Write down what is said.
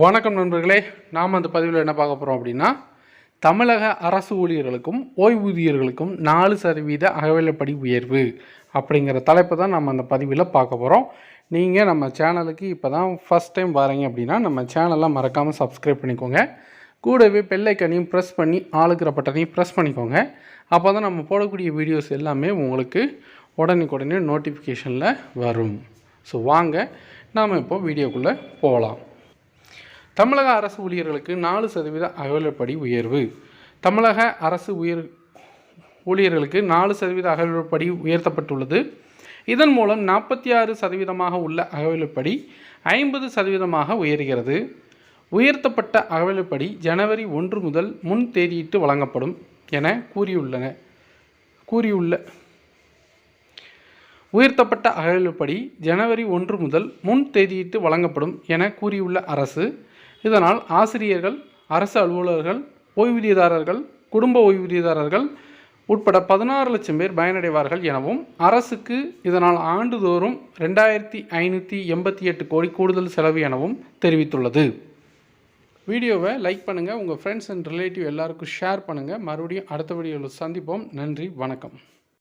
வணக்கம் நண்பர்களே நாம் அந்த பதிவில் என்ன பார்க்க போகிறோம் அப்படின்னா தமிழக அரசு ஊழியர்களுக்கும் ஓய்வூதியர்களுக்கும் நாலு சதவீத அகவிலைப்படி உயர்வு அப்படிங்கிற தலைப்பை தான் நம்ம அந்த பதிவில் பார்க்க போகிறோம் நீங்கள் நம்ம சேனலுக்கு இப்போ தான் ஃபஸ்ட் டைம் வரீங்க அப்படின்னா நம்ம சேனலை மறக்காமல் சப்ஸ்கிரைப் பண்ணிக்கோங்க. கூடவே பெல்லைக்கனையும் ப்ரெஸ் பண்ணி ஆளுக்கிற பட்டனையும் ப்ரெஸ் பண்ணிக்கோங்க. அப்போ தான் நம்ம போடக்கூடிய வீடியோஸ் எல்லாமே உங்களுக்கு உடனுக்குடனே நோட்டிஃபிகேஷனில் வரும். ஸோ வாங்க நாம் இப்போ வீடியோக்குள்ளே போகலாம் தமிழக அரசு ஊழியர்களுக்கு நாலு சதவீத அகவிலைப்படி உயர்வு. தமிழக அரசு உயர் ஊழியர்களுக்கு நாலு சதவீத அகவிலைப்படி உயர்த்தப்பட்டுள்ளது. இதன் மூலம் நாற்பத்தி ஆறு சதவீதமாக உள்ள அகவிலைப்படி ஐம்பது சதவீதமாக உயர்கிறது. உயர்த்தப்பட்ட அகவிலைப்படி ஜனவரி ஒன்று முதல் முன் தேதியிட்டு வழங்கப்படும் என கூறியுள்ளன கூறியுள்ள உயர்த்தப்பட்ட அகவலுப்படி ஜனவரி ஒன்று முதல் முன் தேதியிட்டு வழங்கப்படும் என கூறியுள்ள அரசு இதனால் ஆசிரியர்கள் அரசு அலுவலர்கள் ஓய்வூதியதாரர்கள் குடும்ப ஓய்வூதியதாரர்கள் உட்பட பதினாறு லட்சம் பேர் பயனடைவார்கள் எனவும் அரசுக்கு இதனால் ஆண்டுதோறும் ரெண்டாயிரத்தி ஐநூற்றி எண்பத்தி எட்டு கோடி கூடுதல் செலவு எனவும் தெரிவித்துள்ளது. வீடியோவை லைக் பண்ணுங்கள் உங்கள் ஃப்ரெண்ட்ஸ் அண்ட் ரிலேட்டிவ் எல்லாருக்கும் ஷேர் பண்ணுங்கள் மறுபடியும் அடுத்த வீடியோவில் சந்திப்போம். நன்றி வணக்கம்.